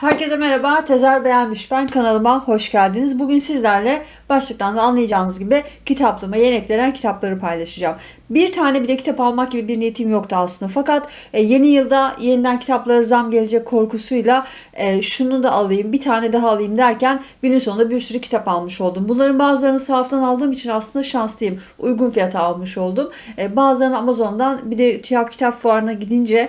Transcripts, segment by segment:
Herkese merhaba, Tezer Beğenmiş ben kanalıma hoş geldiniz. Bugün sizlerle başlıktan da anlayacağınız gibi kitaplığıma yeni eklenen kitapları paylaşacağım. Bir tane bile kitap almak gibi bir niyetim yoktu aslında. Fakat e, yeni yılda yeniden kitaplara zam gelecek korkusuyla e, şunu da alayım, bir tane daha alayım derken günün sonunda bir sürü kitap almış oldum. Bunların bazılarını sahaftan aldığım için aslında şanslıyım. Uygun fiyata almış oldum. E, bazılarını Amazon'dan bir de TÜYAP Kitap Fuarı'na gidince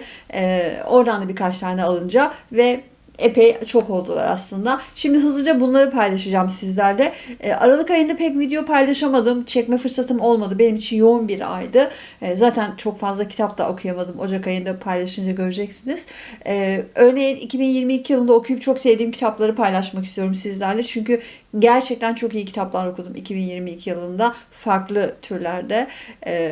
oradan da birkaç tane alınca ve epey çok oldular aslında. Şimdi hızlıca bunları paylaşacağım sizlerle. E, Aralık ayında pek video paylaşamadım. Çekme fırsatım olmadı. Benim için yoğun bir aydı. E, zaten çok fazla kitap da okuyamadım. Ocak ayında paylaşınca göreceksiniz. E, örneğin 2022 yılında okuyup çok sevdiğim kitapları paylaşmak istiyorum sizlerle. Çünkü gerçekten çok iyi kitaplar okudum 2022 yılında. Farklı türlerde.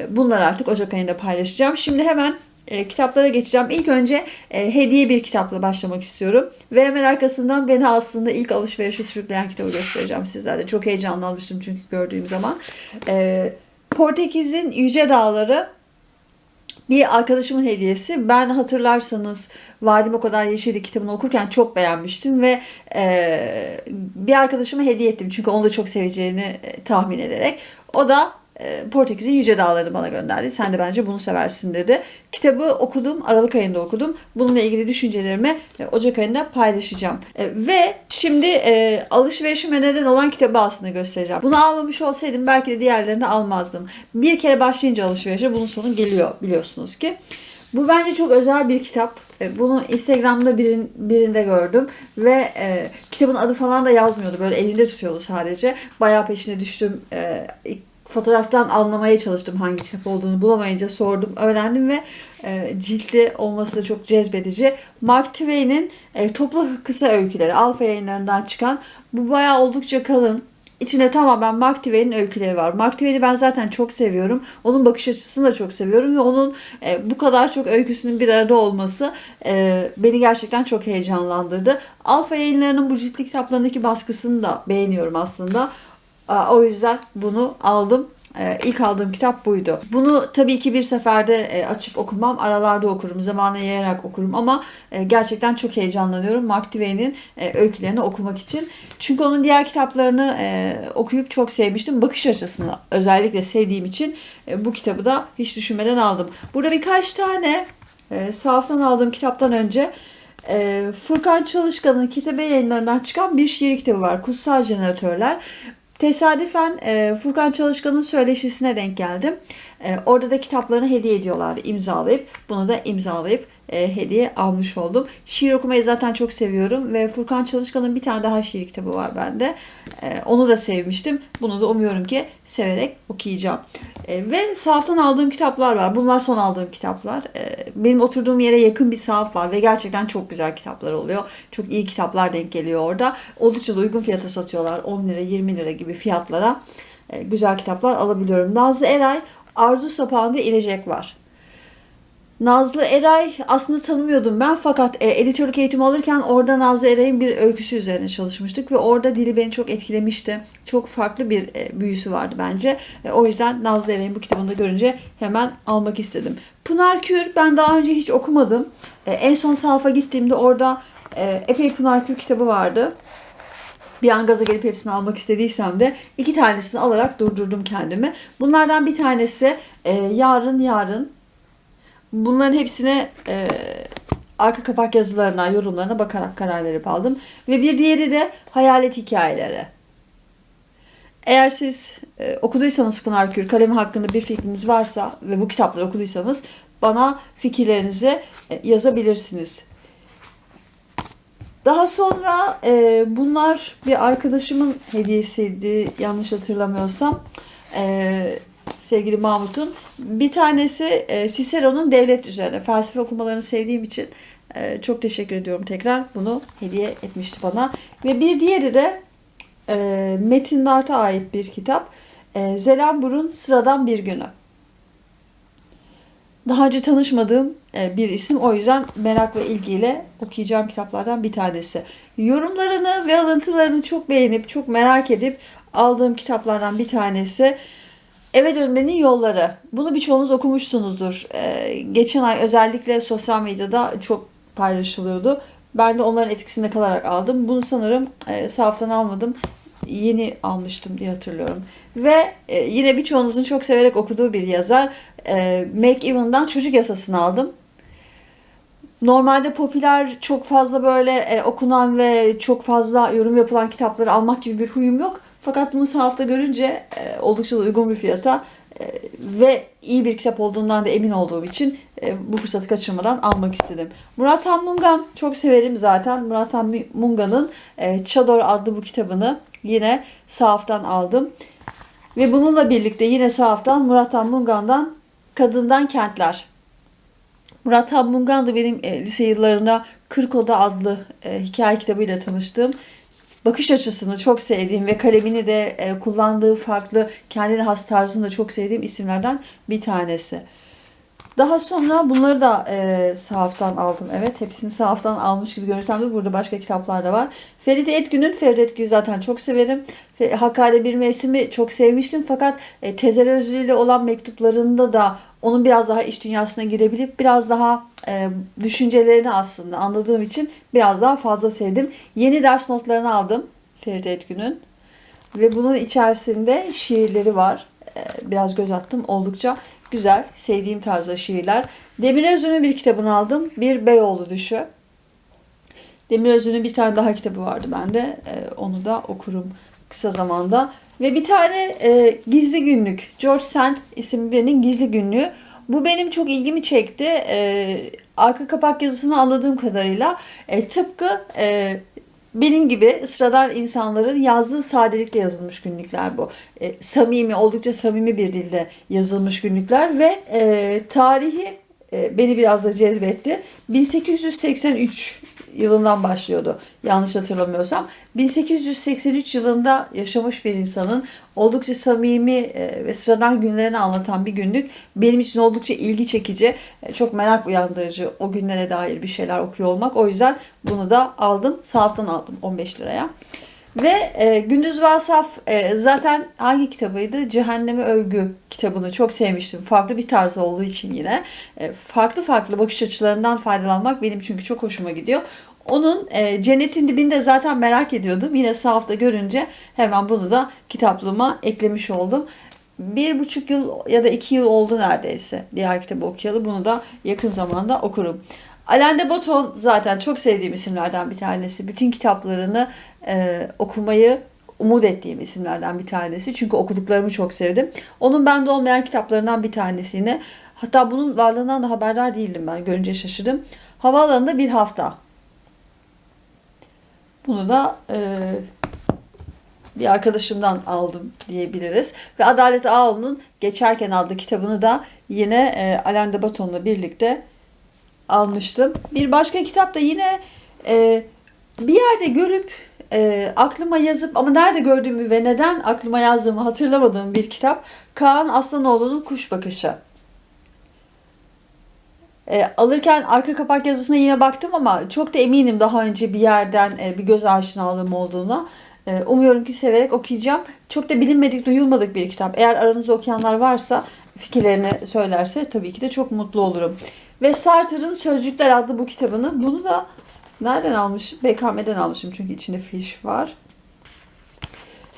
Bunları artık Ocak ayında paylaşacağım. Şimdi hemen e, kitaplara geçeceğim. İlk önce e, hediye bir kitapla başlamak istiyorum. Ve hemen arkasından beni aslında ilk alışverişe sürükleyen kitabı göstereceğim sizlerle. Çok heyecanlanmıştım çünkü gördüğüm zaman. E, Portekiz'in Yüce Dağları bir arkadaşımın hediyesi. Ben hatırlarsanız Vadim o kadar yeşildi kitabını okurken çok beğenmiştim ve e, bir arkadaşıma hediye ettim. Çünkü onu da çok seveceğini e, tahmin ederek. O da Portekiz'in Yüce Dağları'nı bana gönderdi. Sen de bence bunu seversin dedi. Kitabı okudum. Aralık ayında okudum. Bununla ilgili düşüncelerimi e, Ocak ayında paylaşacağım. E, ve şimdi e, alışverişime neden olan kitabı aslında göstereceğim. Bunu almamış olsaydım belki de diğerlerini almazdım. Bir kere başlayınca alışverişe bunun sonu geliyor biliyorsunuz ki. Bu bence çok özel bir kitap. Bunu Instagram'da birin, birinde gördüm ve e, kitabın adı falan da yazmıyordu. Böyle elinde tutuyordu sadece. Bayağı peşine düştüm. E, fotoğraftan anlamaya çalıştım hangi kitap olduğunu bulamayınca sordum, öğrendim ve e, ciltli olması da çok cezbedici. Mark Twain'in e, toplu kısa öyküleri Alfa yayınlarından çıkan bu bayağı oldukça kalın. İçinde tamamen Mark Twain'in öyküleri var. Mark Twain'i ben zaten çok seviyorum. Onun bakış açısını da çok seviyorum ve onun e, bu kadar çok öyküsünün bir arada olması e, beni gerçekten çok heyecanlandırdı. Alfa yayınlarının bu ciltli kitaplarındaki baskısını da beğeniyorum aslında. O yüzden bunu aldım. Ee, ilk aldığım kitap buydu. Bunu tabii ki bir seferde e, açıp okumam. Aralarda okurum. Zamanla yayarak okurum. Ama e, gerçekten çok heyecanlanıyorum. Mark Twain'in e, öykülerini okumak için. Çünkü onun diğer kitaplarını okuyup çok sevmiştim. Bakış açısını özellikle sevdiğim için bu kitabı da hiç düşünmeden aldım. Burada birkaç tane sahaftan aldığım kitaptan önce Furkan Çalışkan'ın kitabı yayınlarından çıkan bir şiir kitabı var. Kutsal Jeneratörler. Tesadüfen e, Furkan Çalışkan'ın söyleşisine denk geldim. E, orada da kitaplarını hediye ediyorlardı imzalayıp. Bunu da imzalayıp e, hediye almış oldum. Şiir okumayı zaten çok seviyorum ve Furkan Çalışkan'ın bir tane daha şiir kitabı var bende. E, onu da sevmiştim. Bunu da umuyorum ki severek okuyacağım. E, ve sahaftan aldığım kitaplar var. Bunlar son aldığım kitaplar. E, benim oturduğum yere yakın bir sahaf var ve gerçekten çok güzel kitaplar oluyor. Çok iyi kitaplar denk geliyor orada. Oldukça da uygun fiyata satıyorlar. 10 lira 20 lira gibi fiyatlara e, güzel kitaplar alabiliyorum. Nazlı Eray Arzu Sapağı'nda inecek var. Nazlı Eray aslında tanımıyordum ben fakat e, editörlük eğitimi alırken orada Nazlı Eray'ın bir öyküsü üzerine çalışmıştık ve orada dili beni çok etkilemişti. Çok farklı bir e, büyüsü vardı bence. E, o yüzden Nazlı Eray'ın bu kitabını da görünce hemen almak istedim. Pınar Kür ben daha önce hiç okumadım. E, en son sayfa gittiğimde orada e, epey Pınar Kür kitabı vardı. Bir an gaza gelip hepsini almak istediysem de iki tanesini alarak durdurdum kendimi. Bunlardan bir tanesi e, Yarın Yarın Bunların hepsine e, arka kapak yazılarına, yorumlarına bakarak karar verip aldım. Ve bir diğeri de hayalet hikayeleri. Eğer siz e, okuduysanız Pınar Kür, kalemi hakkında bir fikriniz varsa ve bu kitapları okuduysanız bana fikirlerinizi e, yazabilirsiniz. Daha sonra e, bunlar bir arkadaşımın hediyesiydi yanlış hatırlamıyorsam. E, sevgili Mahmut'un. Bir tanesi e, Cicero'nun devlet üzerine. Felsefe okumalarını sevdiğim için e, çok teşekkür ediyorum tekrar. Bunu hediye etmişti bana. Ve bir diğeri de e, Metin Nart'a ait bir kitap. E, Zelambur'un Sıradan Bir Günü. Daha önce tanışmadığım e, bir isim. O yüzden merak ve ilgiyle okuyacağım kitaplardan bir tanesi. Yorumlarını ve alıntılarını çok beğenip, çok merak edip aldığım kitaplardan bir tanesi. Eve dönmenin yolları. Bunu birçoğunuz okumuşsunuzdur. Ee, geçen ay özellikle sosyal medyada çok paylaşılıyordu. Ben de onların etkisinde kalarak aldım. Bunu sanırım e, sahaftan almadım. Yeni almıştım diye hatırlıyorum. Ve e, yine birçoğunuzun çok severek okuduğu bir yazar. E, Make Even'dan Çocuk Yasası'nı aldım. Normalde popüler çok fazla böyle e, okunan ve çok fazla yorum yapılan kitapları almak gibi bir huyum yok. Fakat bunu sahafta görünce e, oldukça uygun bir fiyata e, ve iyi bir kitap olduğundan da emin olduğum için e, bu fırsatı kaçırmadan almak istedim. Murat Han çok severim zaten. Murat Han Mungan'ın e, Çador adlı bu kitabını yine sahaftan aldım. Ve bununla birlikte yine sahaftan Murat Han Mungan'dan Kadından Kentler. Murat Han da benim e, lise yıllarında 40 Oda adlı e, hikaye kitabıyla tanıştığım bakış açısını çok sevdiğim ve kalemini de e, kullandığı farklı kendine has tarzını da çok sevdiğim isimlerden bir tanesi. Daha sonra bunları da e, sahaftan aldım. Evet hepsini sahaftan almış gibi görürsem de burada başka kitaplar da var. Feride Etgün'ün Feride Etgün'ü zaten çok severim. Hakkari bir mevsimi çok sevmiştim fakat e, Tezer Özlü ile olan mektuplarında da onun biraz daha iş dünyasına girebilip biraz daha e, düşüncelerini aslında anladığım için biraz daha fazla sevdim. Yeni ders notlarını aldım Feride Etgün'ün. Ve bunun içerisinde şiirleri var. E, biraz göz attım. Oldukça güzel, sevdiğim tarzda şiirler. Demir Özün'ün bir kitabını aldım. Bir Beyoğlu Düşü. Demir Özün'ün bir tane daha kitabı vardı bende. E, onu da okurum kısa zamanda. Ve bir tane e, gizli günlük. George Sand isimli birinin gizli günlüğü. Bu benim çok ilgimi çekti. E, arka kapak yazısını anladığım kadarıyla e, tıpkı e, benim gibi sıradan insanların yazdığı sadelikle yazılmış günlükler bu. E, samimi, oldukça samimi bir dilde yazılmış günlükler ve e, tarihi e, beni biraz da cezbetti. 1883 yılından başlıyordu yanlış hatırlamıyorsam. 1883 yılında yaşamış bir insanın oldukça samimi e, ve sıradan günlerini anlatan bir günlük benim için oldukça ilgi çekici, e, çok merak uyandırıcı o günlere dair bir şeyler okuyor olmak. O yüzden bunu da aldım. Sahaftan aldım 15 liraya. Ve e, Gündüz Vasaf e, zaten hangi kitabıydı? Cehenneme Övgü kitabını çok sevmiştim. Farklı bir tarzı olduğu için yine. E, farklı farklı bakış açılarından faydalanmak benim çünkü çok hoşuma gidiyor. Onun e, Cennetin Dibinde zaten merak ediyordum. Yine sahafta görünce hemen bunu da kitaplığıma eklemiş oldum. Bir buçuk yıl ya da iki yıl oldu neredeyse diğer kitabı okuyalı. Bunu da yakın zamanda okurum. Alain de Botton zaten çok sevdiğim isimlerden bir tanesi. Bütün kitaplarını e, okumayı umut ettiğim isimlerden bir tanesi. Çünkü okuduklarımı çok sevdim. Onun bende olmayan kitaplarından bir tanesini hatta bunun varlığından da haberdar değildim ben. Görünce şaşırdım. Havaalanında bir hafta. Bunu da e, bir arkadaşımdan aldım diyebiliriz. Ve Adalet Ağoğlu'nun Geçerken adlı kitabını da yine e, Alain de Botton'la birlikte almıştım. Bir başka kitap da yine e, bir yerde görüp e, aklıma yazıp ama nerede gördüğümü ve neden aklıma yazdığımı hatırlamadığım bir kitap. Kaan Aslanoğlu'nun Kuş Bakışı. E, alırken arka kapak yazısına yine baktım ama çok da eminim daha önce bir yerden e, bir göz aşinalığım olduğuna. E, umuyorum ki severek okuyacağım. Çok da bilinmedik, duyulmadık bir kitap. Eğer aranızda okuyanlar varsa fikirlerini söylerse tabii ki de çok mutlu olurum. Ve Sartre'ın Sözcükler adlı bu kitabını bunu da nereden almışım? BKM'den almışım çünkü içinde fiş var.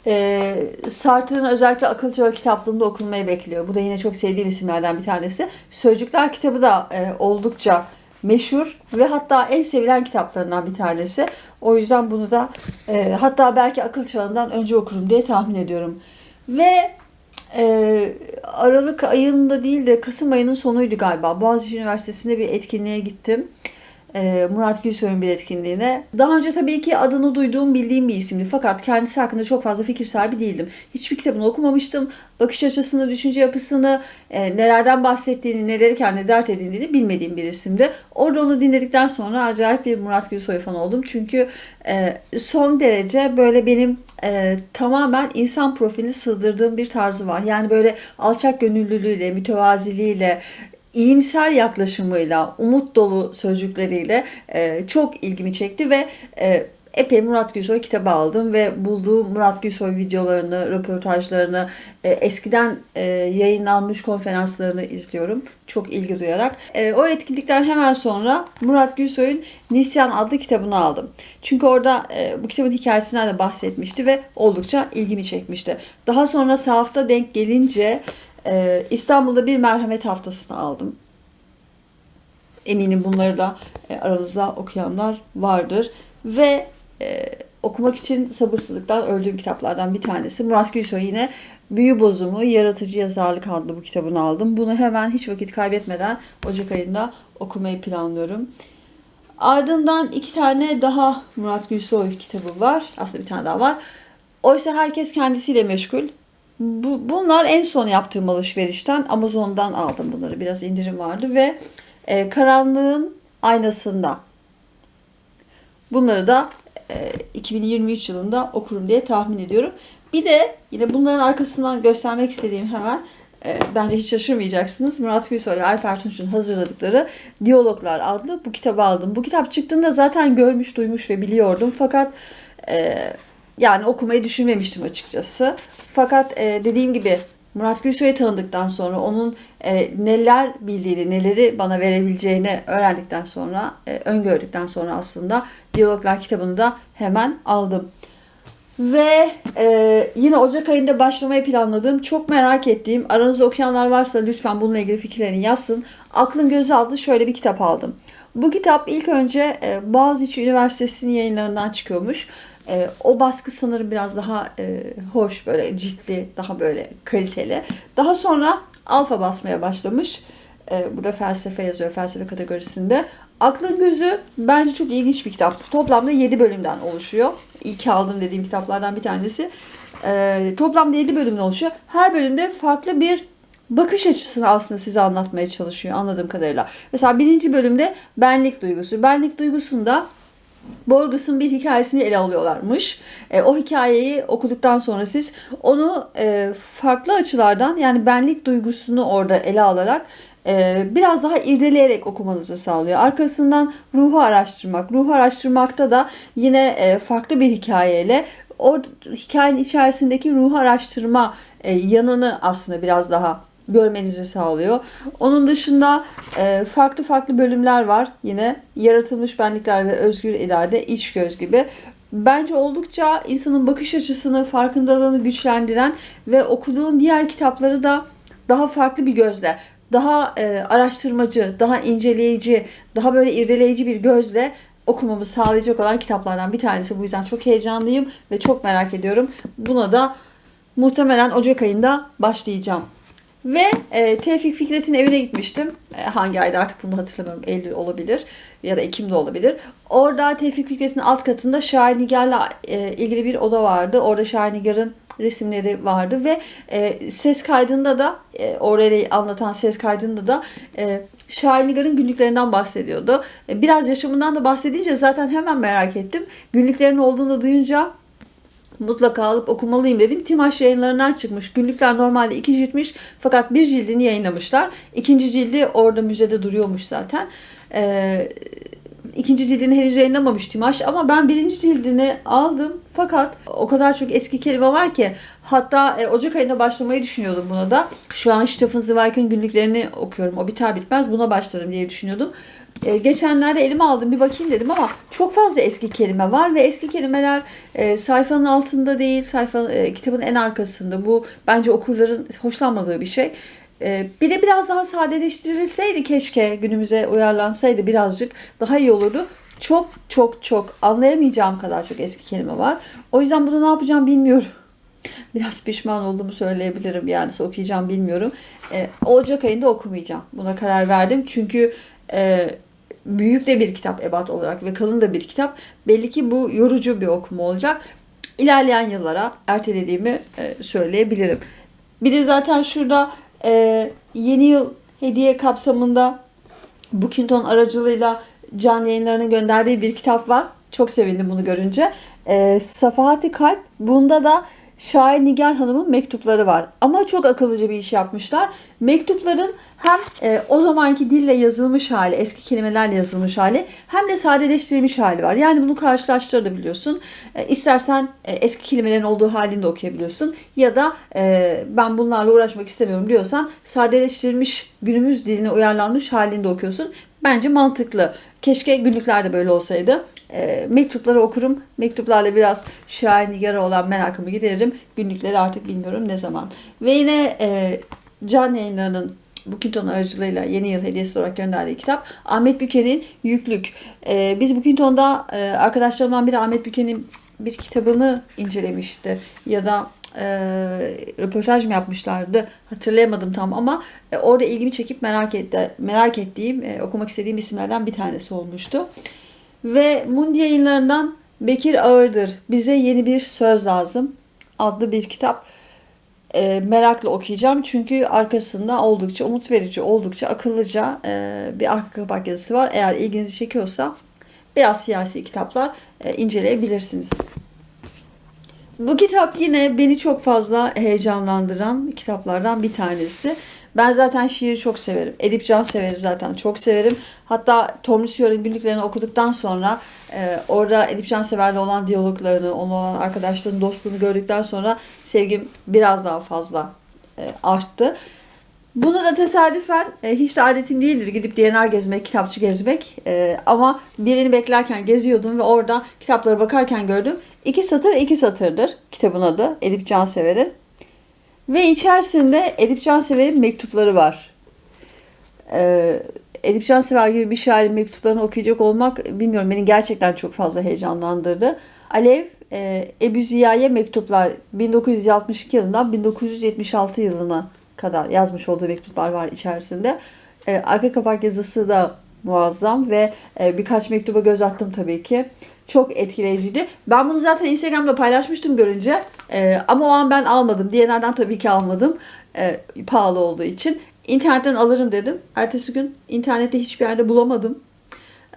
Ee, Sartre'ın özellikle akıl çağı kitaplığında okunmayı bekliyor. Bu da yine çok sevdiğim isimlerden bir tanesi. Sözcükler kitabı da e, oldukça meşhur ve hatta en sevilen kitaplarından bir tanesi. O yüzden bunu da e, hatta belki akıl çağından önce okurum diye tahmin ediyorum. Ve e, Aralık ayında değil de Kasım ayının sonuydu galiba. Boğaziçi Üniversitesi'nde bir etkinliğe gittim. E, Murat Gülsoy'un bir etkinliğine. Daha önce tabii ki adını duyduğum, bildiğim bir isimdi. Fakat kendisi hakkında çok fazla fikir sahibi değildim. Hiçbir kitabını okumamıştım. Bakış açısını, düşünce yapısını, e, nelerden bahsettiğini, neleri kendine dert edindiğini bilmediğim bir isimdi. Orada onu dinledikten sonra acayip bir Murat Gülsoy fanı oldum. Çünkü e, son derece böyle benim e, tamamen insan profilini sığdırdığım bir tarzı var. Yani böyle alçak gönüllülüğüyle, mütevaziliğiyle, iyimser yaklaşımıyla, umut dolu sözcükleriyle e, çok ilgimi çekti ve e, epey Murat Gülsoy kitabı aldım ve bulduğum Murat Gülsoy videolarını, röportajlarını, e, eskiden e, yayınlanmış konferanslarını izliyorum. Çok ilgi duyarak. E, o etkinlikten hemen sonra Murat Gülsoy'un Nisyan adlı kitabını aldım. Çünkü orada e, bu kitabın hikayesinden de bahsetmişti ve oldukça ilgimi çekmişti. Daha sonra sahafta denk gelince e, İstanbul'da bir merhamet haftasını aldım. Eminim bunları da e, aranızda okuyanlar vardır. Ve e, okumak için sabırsızlıktan öldüğüm kitaplardan bir tanesi. Murat Gülsoy yine Büyü Bozumu, Yaratıcı Yazarlık adlı bu kitabını aldım. Bunu hemen hiç vakit kaybetmeden Ocak ayında okumayı planlıyorum. Ardından iki tane daha Murat Gülsoy kitabı var. Aslında bir tane daha var. Oysa herkes kendisiyle meşgul. Bu, bunlar en son yaptığım alışverişten Amazon'dan aldım bunları. Biraz indirim vardı ve e, Karanlığın Aynasında. Bunları da e, 2023 yılında okurum diye tahmin ediyorum. Bir de yine bunların arkasından göstermek istediğim hemen e, bence hiç şaşırmayacaksınız. Murat Gülsoy ve Alper Tunç'un hazırladıkları Diyaloglar adlı bu kitabı aldım. Bu kitap çıktığında zaten görmüş, duymuş ve biliyordum. Fakat e, yani okumayı düşünmemiştim açıkçası. Fakat e, dediğim gibi Murat Gülsoy'u tanıdıktan sonra onun e, neler bildiğini, neleri bana verebileceğini öğrendikten sonra, e, öngördükten sonra aslında Diyaloglar kitabını da hemen aldım. Ve e, yine Ocak ayında başlamayı planladığım, çok merak ettiğim, aranızda okuyanlar varsa lütfen bununla ilgili fikirlerini yazsın. Aklın Gözü adlı şöyle bir kitap aldım. Bu kitap ilk önce e, Boğaziçi Üniversitesi'nin yayınlarından çıkıyormuş. E, o baskı sanırım biraz daha e, hoş, böyle ciltli, daha böyle kaliteli. Daha sonra alfa basmaya başlamış. E, burada felsefe yazıyor, felsefe kategorisinde. Aklın Gözü bence çok ilginç bir kitap. Toplamda 7 bölümden oluşuyor. İlk aldım dediğim kitaplardan bir tanesi. E, toplamda 7 bölümden oluşuyor. Her bölümde farklı bir bakış açısını aslında size anlatmaya çalışıyor anladığım kadarıyla. Mesela birinci bölümde benlik duygusu. Benlik duygusunda Borges'ın bir hikayesini ele alıyorlarmış. E, o hikayeyi okuduktan sonra siz onu e, farklı açılardan yani benlik duygusunu orada ele alarak e, biraz daha irdeleyerek okumanızı sağlıyor. Arkasından ruhu araştırmak. Ruhu araştırmakta da yine e, farklı bir hikayeyle o hikayenin içerisindeki ruhu araştırma e, yanını aslında biraz daha görmenizi sağlıyor. Onun dışında e, farklı farklı bölümler var. Yine yaratılmış benlikler ve özgür irade, iç göz gibi. Bence oldukça insanın bakış açısını, farkındalığını güçlendiren ve okuduğum diğer kitapları da daha farklı bir gözle, daha e, araştırmacı, daha inceleyici, daha böyle irdeleyici bir gözle okumamı sağlayacak olan kitaplardan bir tanesi. Bu yüzden çok heyecanlıyım ve çok merak ediyorum. Buna da muhtemelen Ocak ayında başlayacağım. Ve e, Tevfik Fikret'in evine gitmiştim. E, hangi ayda artık bunu hatırlamıyorum. Eylül olabilir ya da Ekim'de olabilir. Orada Tevfik Fikret'in alt katında Şair Nigar'la e, ilgili bir oda vardı. Orada Şair Nigar'ın resimleri vardı ve e, ses kaydında da e, orayı anlatan ses kaydında da e, Şair Nigar'ın günlüklerinden bahsediyordu. E, biraz yaşamından da bahsedince zaten hemen merak ettim. Günlüklerin olduğunu duyunca mutlaka alıp okumalıyım dedim. Timaş yayınlarından çıkmış. Günlükler normalde iki ciltmiş fakat bir cildini yayınlamışlar. İkinci cildi orada müzede duruyormuş zaten. Ee, ikinci cildini henüz yayınlamamış Timaş ama ben birinci cildini aldım fakat o kadar çok eski kelime var ki hatta e, Ocak ayında başlamayı düşünüyordum buna da. Şu an Stephen Zweig'in günlüklerini okuyorum. O biter bitmez buna başlarım diye düşünüyordum. E, geçenlerde elime aldım bir bakayım dedim ama çok fazla eski kelime var ve eski kelimeler e, sayfanın altında değil, sayfa e, kitabın en arkasında. Bu bence okurların hoşlanmadığı bir şey. E, bir de biraz daha sadeleştirilseydi keşke günümüze uyarlansaydı birazcık daha iyi olurdu. Çok çok çok anlayamayacağım kadar çok eski kelime var. O yüzden bunu ne yapacağım bilmiyorum. Biraz pişman olduğumu söyleyebilirim yani okuyacağım bilmiyorum. E, Ocak ayında okumayacağım. Buna karar verdim çünkü e, büyük de bir kitap ebat olarak ve kalın da bir kitap. Belli ki bu yorucu bir okuma olacak. İlerleyen yıllara ertelediğimi e, söyleyebilirim. Bir de zaten şurada e, yeni yıl hediye kapsamında Bookinton aracılığıyla can yayınlarının gönderdiği bir kitap var. Çok sevindim bunu görünce. E, Safahati Kalp. Bunda da Şair Nigar Hanım'ın mektupları var. Ama çok akıllıca bir iş yapmışlar. Mektupların hem e, o zamanki dille yazılmış hali, eski kelimelerle yazılmış hali hem de sadeleştirilmiş hali var. Yani bunu karşılaştırabiliyorsun. E, istersen e, eski kelimelerin olduğu halini de okuyabiliyorsun. Ya da e, ben bunlarla uğraşmak istemiyorum diyorsan sadeleştirilmiş günümüz diline uyarlanmış halini de okuyorsun. Bence mantıklı. Keşke günlüklerde böyle olsaydı. E, mektupları okurum. Mektuplarla biraz şair nigara olan merakımı gideririm. Günlükleri artık bilmiyorum ne zaman. Ve yine e, Can Yayınları'nın Bukinton aracılığıyla yeni yıl hediyesi olarak gönderdiği kitap Ahmet Büken'in Yüklük. E, biz Bukinton'da e, arkadaşlarımdan biri Ahmet Büken'in bir kitabını incelemişti. Ya da e, röportaj mı yapmışlardı hatırlayamadım tam ama e, orada ilgimi çekip merak etti, merak ettiğim, e, okumak istediğim isimlerden bir tanesi olmuştu. Ve Mundi yayınlarından Bekir Ağırdır Bize Yeni Bir Söz Lazım adlı bir kitap e, merakla okuyacağım. Çünkü arkasında oldukça umut verici, oldukça akıllıca e, bir arka kapak yazısı var. Eğer ilginizi çekiyorsa biraz siyasi kitaplar e, inceleyebilirsiniz. Bu kitap yine beni çok fazla heyecanlandıran kitaplardan bir tanesi. Ben zaten şiiri çok severim. Edip Cansever'i zaten çok severim. Hatta Tomris Yor'un günlüklerini okuduktan sonra e, orada Edip Cansever'le olan diyaloglarını, onunla olan arkadaşlığını, dostluğunu gördükten sonra sevgim biraz daha fazla e, arttı. Bunu da tesadüfen e, hiç de adetim değildir gidip DNR gezmek, kitapçı gezmek. E, ama birini beklerken geziyordum ve orada kitaplara bakarken gördüm. İki satır iki satırdır kitabın adı Edip Cansever'in. Ve içerisinde Edip Cansever'in mektupları var. Ee, Edip Cansever gibi bir şairin mektuplarını okuyacak olmak bilmiyorum beni gerçekten çok fazla heyecanlandırdı. Alev e, Ebu Ziya'ya mektuplar 1962 yılından 1976 yılına kadar yazmış olduğu mektuplar var içerisinde. E, arka kapak yazısı da muazzam ve e, birkaç mektuba göz attım tabii ki. Çok etkileyiciydi. Ben bunu zaten Instagram'da paylaşmıştım görünce. E, ama o an ben almadım. DNR'den tabii ki almadım. E, pahalı olduğu için. İnternetten alırım dedim. Ertesi gün internette hiçbir yerde bulamadım.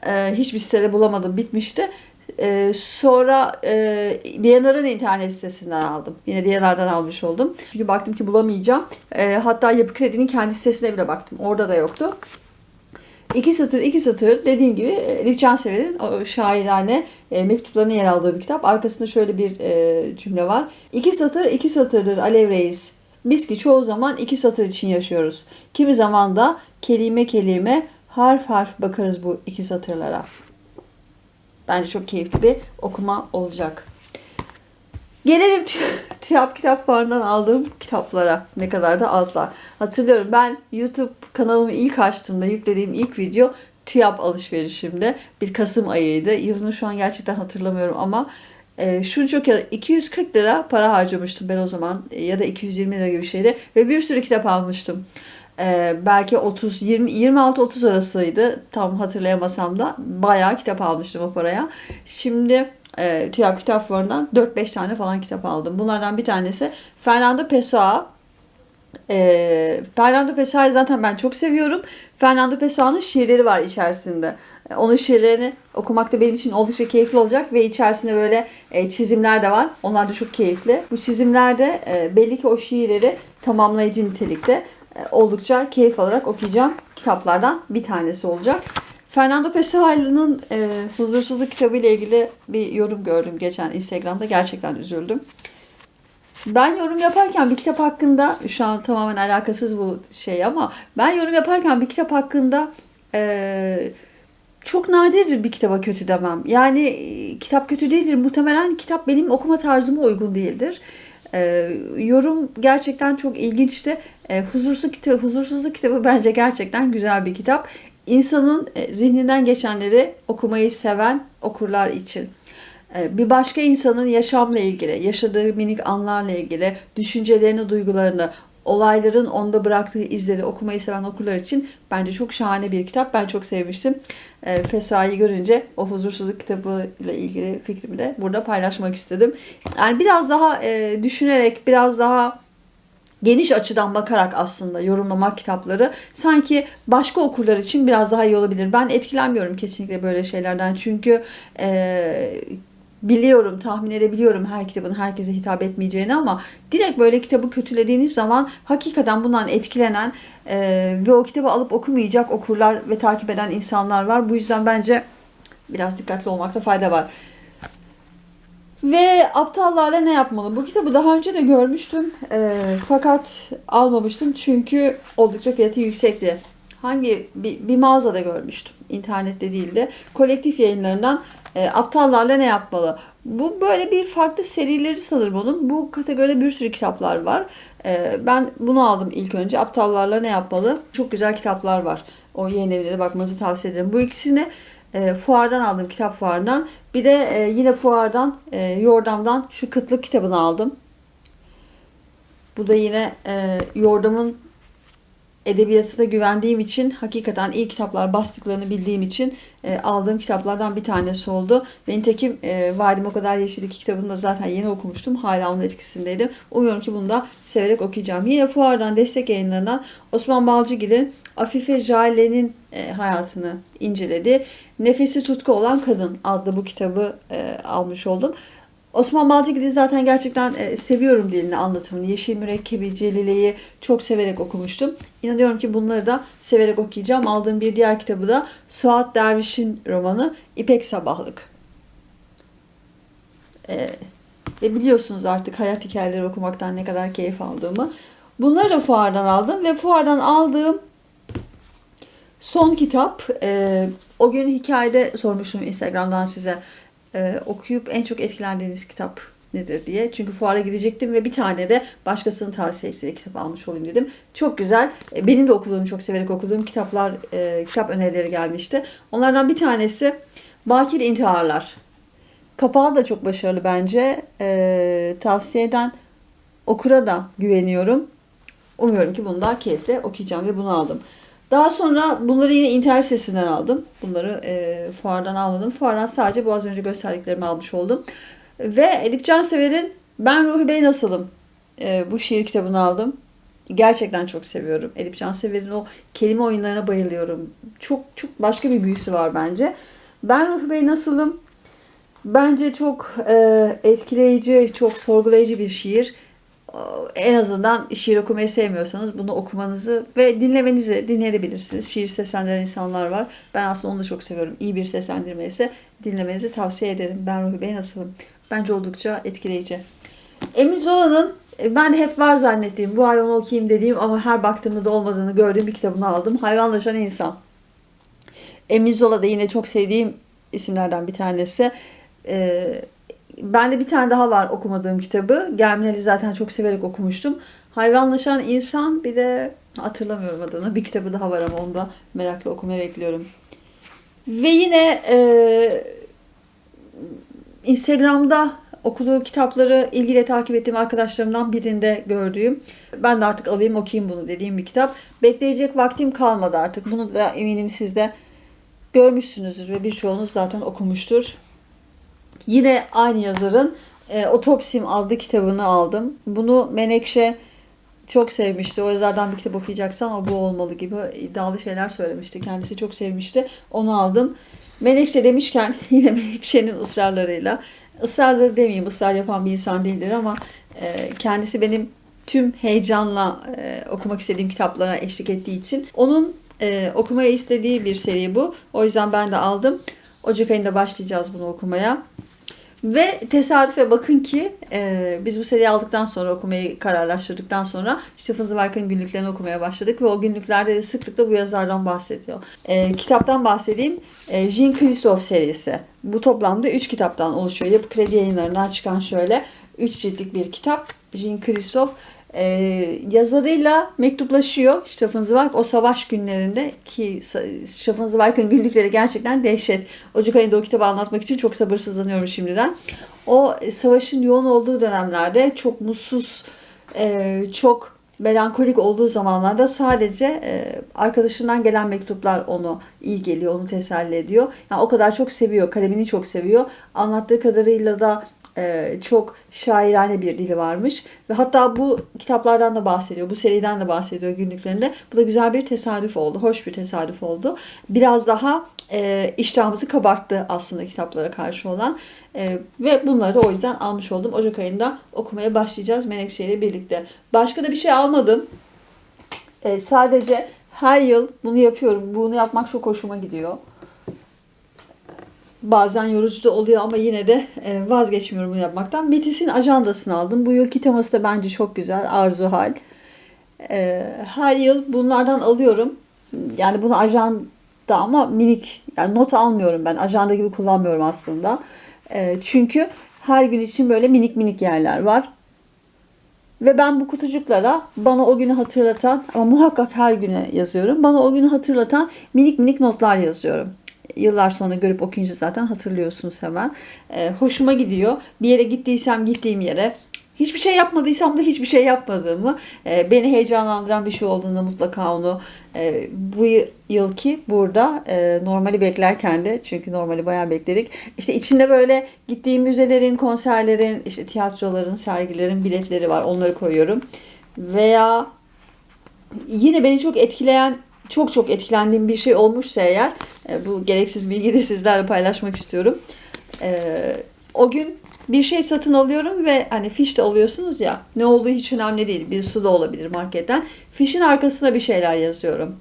E, hiçbir sitede bulamadım. Bitmişti. Ee, sonra e, DNR'ın internet sitesinden aldım. Yine DNR'dan almış oldum. Çünkü baktım ki bulamayacağım. E, hatta Yapı Kredi'nin kendi sitesine bile baktım. Orada da yoktu. İki satır iki satır dediğim gibi Elif Cansever'in o şairane e, mektuplarının yer aldığı bir kitap. Arkasında şöyle bir e, cümle var. İki satır iki satırdır Alev Reis. Biz ki çoğu zaman iki satır için yaşıyoruz. Kimi zaman da kelime kelime harf harf bakarız bu iki satırlara. Bence çok keyifli bir okuma olacak. Gelelim TÜYAP Kitap Fuarı'ndan aldığım kitaplara. Ne kadar da azlar. Hatırlıyorum ben YouTube kanalımı ilk açtığımda yüklediğim ilk video TÜYAP alışverişimde. Bir Kasım ayıydı. Yılını şu an gerçekten hatırlamıyorum ama e, şunu çok 240 lira para harcamıştım ben o zaman e, ya da 220 lira gibi bir şeydi ve bir sürü kitap almıştım. Ee, belki 30 20 26 30 arasıydı tam hatırlayamasam da bayağı kitap almıştım o paraya. Şimdi e, TÜYAP Kitap Fuarı'ndan 4-5 tane falan kitap aldım. Bunlardan bir tanesi Fernando Pessoa. E, Fernando Pessoa'yı zaten ben çok seviyorum. Fernando Pessoa'nın şiirleri var içerisinde. E, onun şiirlerini okumak da benim için oldukça keyifli olacak ve içerisinde böyle e, çizimler de var. Onlar da çok keyifli. Bu çizimlerde e, belli ki o şiirleri tamamlayıcı nitelikte oldukça keyif alarak okuyacağım kitaplardan bir tanesi olacak. Fernando Pessoa'nın e, Huzursuzluk kitabı ile ilgili bir yorum gördüm geçen Instagram'da. Gerçekten üzüldüm. Ben yorum yaparken bir kitap hakkında, şu an tamamen alakasız bu şey ama ben yorum yaparken bir kitap hakkında e, çok nadirdir bir kitaba kötü demem. Yani e, kitap kötü değildir. Muhtemelen kitap benim okuma tarzıma uygun değildir. E, yorum gerçekten çok ilginçti. E, huzursuzluk kitabı, huzursuzluk kitabı bence gerçekten güzel bir kitap insanın e, zihninden geçenleri okumayı seven okurlar için. E, bir başka insanın yaşamla ilgili, yaşadığı minik anlarla ilgili, düşüncelerini, duygularını, olayların onda bıraktığı izleri okumayı seven okurlar için bence çok şahane bir kitap. Ben çok sevmiştim. E, Fesa'yı görünce o huzursuzluk kitabı ile ilgili fikrimi de burada paylaşmak istedim. Yani biraz daha düşünerek, biraz daha geniş açıdan bakarak aslında yorumlamak kitapları sanki başka okurlar için biraz daha iyi olabilir. Ben etkilenmiyorum kesinlikle böyle şeylerden çünkü e, biliyorum, tahmin edebiliyorum her kitabın herkese hitap etmeyeceğini ama direkt böyle kitabı kötülediğiniz zaman hakikaten bundan etkilenen e, ve o kitabı alıp okumayacak okurlar ve takip eden insanlar var. Bu yüzden bence biraz dikkatli olmakta fayda var. Ve aptallarla ne yapmalı? Bu kitabı daha önce de görmüştüm. E, fakat almamıştım çünkü oldukça fiyatı yüksekti. Hangi bir, bir mağazada görmüştüm. İnternette değildi. Kolektif yayınlarından e, aptallarla ne yapmalı? Bu böyle bir farklı serileri sanırım onun. Bu kategoride bir sürü kitaplar var. E, ben bunu aldım ilk önce. Aptallarla ne yapmalı? Çok güzel kitaplar var. O yayın evine de bakmanızı tavsiye ederim. Bu ikisini e, fuardan aldım, kitap fuarından. Bir de e, yine fuardan, e, Yordam'dan şu kıtlık kitabını aldım. Bu da yine e, Yordam'ın edebiyatına güvendiğim için hakikaten iyi kitaplar bastıklarını bildiğim için e, aldığım kitaplardan bir tanesi oldu. Ve nitekim e, Vadim O Kadar Yeşil iki kitabını da zaten yeni okumuştum. Hala onun etkisindeydim. Umuyorum ki bunu da severek okuyacağım. Yine fuardan destek yayınlarından Osman Balcıgil'in Afife Jale'nin e, hayatını inceledi. Nefesi tutku olan kadın adlı bu kitabı e, almış oldum. Osman Balcıgil'i zaten gerçekten e, seviyorum dilini anlatımını. Yeşil Mürekkebi, Celile'yi çok severek okumuştum. İnanıyorum ki bunları da severek okuyacağım. Aldığım bir diğer kitabı da Suat Derviş'in romanı İpek Sabahlık. E, ve biliyorsunuz artık hayat hikayeleri okumaktan ne kadar keyif aldığımı. Bunları da fuardan aldım ve fuardan aldığım son kitap e, o gün hikayede sormuştum Instagram'dan size e, okuyup en çok etkilendiğiniz kitap nedir diye. Çünkü fuara gidecektim ve bir tane de başkasının tavsiyesiyle kitap almış olayım dedim. Çok güzel. E, benim de okuduğum, çok severek okuduğum kitaplar, e, kitap önerileri gelmişti. Onlardan bir tanesi Bakir İntiharlar. Kapağı da çok başarılı bence. E, tavsiye eden okura da güveniyorum. Umuyorum ki bunu da keyifle okuyacağım ve bunu aldım. Daha sonra bunları yine internet sitesinden aldım. Bunları e, fuardan almadım. Fuardan sadece bu az önce gösterdiklerimi almış oldum. Ve Edip Cansever'in Ben Ruhi Bey Nasılım? E, bu şiir kitabını aldım. Gerçekten çok seviyorum. Edip Cansever'in o kelime oyunlarına bayılıyorum. Çok çok başka bir büyüsü var bence. Ben Ruhi Bey Nasılım? Bence çok e, etkileyici, çok sorgulayıcı bir şiir en azından şiir okumayı sevmiyorsanız bunu okumanızı ve dinlemenizi dinleyebilirsiniz. Şiir seslendiren insanlar var. Ben aslında onu da çok seviyorum. İyi bir seslendirme ise dinlemenizi tavsiye ederim. Ben Ruhi Bey nasılım? Bence oldukça etkileyici. Emin Zola'nın e, ben hep var zannettiğim, bu ay onu okuyayım dediğim ama her baktığımda da olmadığını gördüğüm bir kitabını aldım. Hayvanlaşan İnsan. Emin Zola da yine çok sevdiğim isimlerden bir tanesi. Ee, ben de bir tane daha var okumadığım kitabı. Germinal'i zaten çok severek okumuştum. Hayvanlaşan insan bir de hatırlamıyorum adını. Bir kitabı daha var ama onu da merakla okumaya bekliyorum. Ve yine e, Instagram'da okuduğu kitapları ilgili takip ettiğim arkadaşlarımdan birinde gördüğüm ben de artık alayım okuyayım bunu dediğim bir kitap. Bekleyecek vaktim kalmadı artık. Bunu da eminim siz de görmüşsünüzdür ve birçoğunuz zaten okumuştur. Yine aynı yazarın e, Otopsim adlı kitabını aldım. Bunu Menekşe çok sevmişti. O yazardan bir kitap okuyacaksan o bu olmalı gibi iddialı şeyler söylemişti. Kendisi çok sevmişti. Onu aldım. Menekşe demişken yine Menekşe'nin ısrarlarıyla ısrarları demeyeyim ısrar yapan bir insan değildir ama e, kendisi benim tüm heyecanla e, okumak istediğim kitaplara eşlik ettiği için onun e, okumaya istediği bir seri bu. O yüzden ben de aldım. Ocak ayında başlayacağız bunu okumaya. Ve tesadüfe bakın ki e, biz bu seriyi aldıktan sonra okumayı kararlaştırdıktan sonra Stephen Zweig'ın günlüklerini okumaya başladık ve o günlüklerde de sıklıkla bu yazardan bahsediyor. E, kitaptan bahsedeyim. E, Jean Christophe serisi. Bu toplamda 3 kitaptan oluşuyor. Yapı Kredi yayınlarından çıkan şöyle 3 ciltlik bir kitap. Jean Christophe e, yazarıyla mektuplaşıyor Stephen Zweig o savaş günlerinde ki Stephen Zweig'ın günlükleri gerçekten dehşet. Ocak ayında o kitabı anlatmak için çok sabırsızlanıyorum şimdiden. O savaşın yoğun olduğu dönemlerde çok mutsuz, e, çok melankolik olduğu zamanlarda sadece e, arkadaşından gelen mektuplar onu iyi geliyor, onu teselli ediyor. Yani o kadar çok seviyor, kalemini çok seviyor. Anlattığı kadarıyla da e, çok şairane bir dili varmış. Ve hatta bu kitaplardan da bahsediyor. Bu seriden de bahsediyor günlüklerinde. Bu da güzel bir tesadüf oldu. Hoş bir tesadüf oldu. Biraz daha e, iştahımızı kabarttı aslında kitaplara karşı olan. E, ve bunları o yüzden almış oldum. Ocak ayında okumaya başlayacağız Menekşe ile birlikte. Başka da bir şey almadım. E, sadece her yıl bunu yapıyorum. Bunu yapmak çok hoşuma gidiyor. Bazen yorucu da oluyor ama yine de e, vazgeçmiyorum bunu yapmaktan. Metis'in ajandasını aldım. Bu yılki teması da bence çok güzel. Arzu hal. E, her yıl bunlardan alıyorum. Yani bunu ajanda ama minik. Yani not almıyorum ben. Ajanda gibi kullanmıyorum aslında. E, çünkü her gün için böyle minik minik yerler var. Ve ben bu kutucuklara bana o günü hatırlatan ama muhakkak her güne yazıyorum. Bana o günü hatırlatan minik minik notlar yazıyorum. Yıllar sonra görüp okuyunca zaten hatırlıyorsunuz hemen. Ee, hoşuma gidiyor. Bir yere gittiysem gittiğim yere hiçbir şey yapmadıysam da hiçbir şey yapmadığımı, e, beni heyecanlandıran bir şey olduğunda mutlaka onu e, bu yılki burada e, normali beklerken de çünkü normali bayağı bekledik. İşte içinde böyle gittiğim müzelerin, konserlerin, işte tiyatroların, sergilerin biletleri var. Onları koyuyorum. Veya yine beni çok etkileyen çok çok etkilendiğim bir şey olmuşsa eğer e, bu gereksiz bilgiyi de sizlerle paylaşmak istiyorum. E, o gün bir şey satın alıyorum ve hani fiş de alıyorsunuz ya ne olduğu hiç önemli değil. Bir su da olabilir marketten. Fişin arkasına bir şeyler yazıyorum.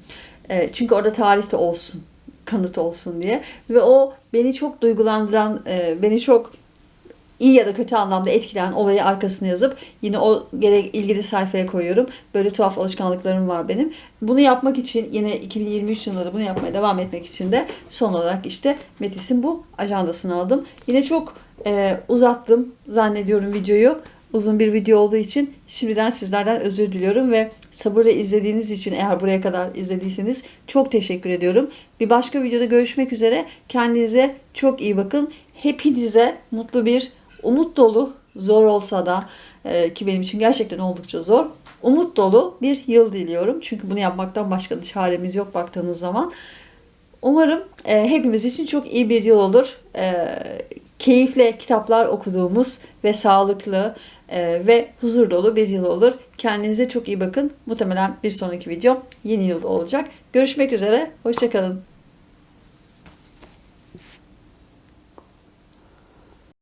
E, çünkü orada tarih de olsun, kanıt olsun diye. Ve o beni çok duygulandıran, beni çok iyi ya da kötü anlamda etkileyen olayı arkasına yazıp yine o gerek ilgili sayfaya koyuyorum. Böyle tuhaf alışkanlıklarım var benim. Bunu yapmak için yine 2023 yılında da bunu yapmaya devam etmek için de son olarak işte Metis'in bu ajandasını aldım. Yine çok e, uzattım zannediyorum videoyu. Uzun bir video olduğu için şimdiden sizlerden özür diliyorum ve sabırla izlediğiniz için eğer buraya kadar izlediyseniz çok teşekkür ediyorum. Bir başka videoda görüşmek üzere. Kendinize çok iyi bakın. Hepinize mutlu bir umut dolu, zor olsa da e, ki benim için gerçekten oldukça zor. Umut dolu bir yıl diliyorum. Çünkü bunu yapmaktan başka da çaremiz yok baktığınız zaman. Umarım e, hepimiz için çok iyi bir yıl olur. E, keyifle kitaplar okuduğumuz ve sağlıklı e, ve huzur dolu bir yıl olur. Kendinize çok iyi bakın. Muhtemelen bir sonraki video yeni yılda olacak. Görüşmek üzere. Hoşçakalın.